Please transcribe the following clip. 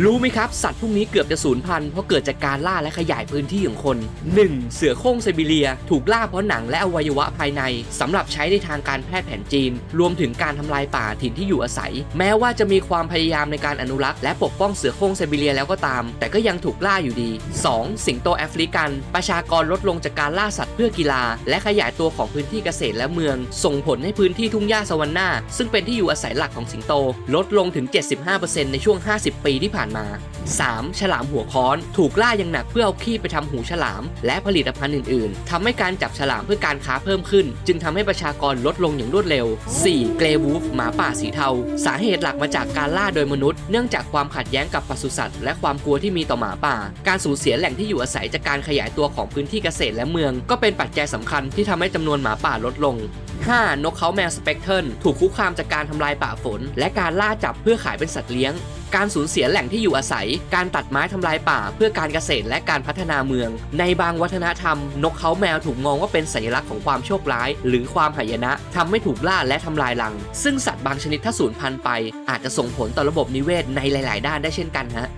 รู้ไหมครับ สัตว์พวกนี้เกือบจะสูญพันธุ์เพราะเกิดจากการล่าและขยายพื้นที่ของคน 1. เสือโคร่งไซบีเรีย ถูกล่าเพราะหนังและอวัยวะภายในสำหรับใช้ในทางการแพทย์แผนจีน รวมถึงการทำลายป่าถิ่นที่อยู่อาศัย แม้ว่าจะมีความพยายามในการอนุรักษ์และปกป้องเสือโคร่งไซบีเรียแล้วก็ตาม แต่ก็ยังถูกล่าอยู่ดี 2. สิงโตแอฟริกัน ประชากรลดลงจากการล่าสัตว์เพื่อกีฬา และขยายตัวของพื้นที่เกษตรและเมือง ส่งผลให้พื้นที่ทุ่งหญ้าสวรรค์นาซึ่งเป็นที่อยู่อาศัยหลักของสิงโต ลดลงถึง 75%ในช่วง 50 ปีที่ผ่านมา 3. ฉลามหัวค้อน ถูกล่าอย่างหนักเพื่อเอาขี้ไปทำหูฉลาม และผลิตภัณฑ์อื่นๆทำให้การจับฉลามเพื่อการค้าเพิ่มขึ้น จึงทำให้ประชากรลดลงอย่างรวดเร็ว 4. เกรวูฟหมาป่าสีเทา สาเหตุหลักมาจากการล่าโดยมนุษย์ เนื่องจากความขัดแย้งกับปศุสัตว์ และความกลัวที่มีต่อหมาป่า การสูญเสียแหล่งที่อยู่อาศัยจากการขยายตัวของพื้นที่เกษตรและเมือง ก็เป็นปัจจัยสำคัญที่ทำให้จำนวนหมาป่าลดลง 5. นกเขาแมวสเปกเทิลถูกคุกคามจากการทำลายป่าฝน และการล่าจับเพื่อขายเป็นสัตว์เลี้ยงการสูญเสียแหล่งที่อยู่อาศัย การตัดไม้ทำลายป่าเพื่อการเกษตรและการพัฒนาเมือง ในบางวัฒนธรรม นกเขาแมวถูกมองว่าเป็นสัญลักษณ์ของความโชคร้าย หรือความหายนะทำให้ถูกล่าและทำลายรัง ซึ่งสัตว์บางชนิดถ้าสูญพันธุ์ไป อาจจะส่งผลต่อระบบนิเวศในหลาย ๆ ด้านได้เช่นกันฮะ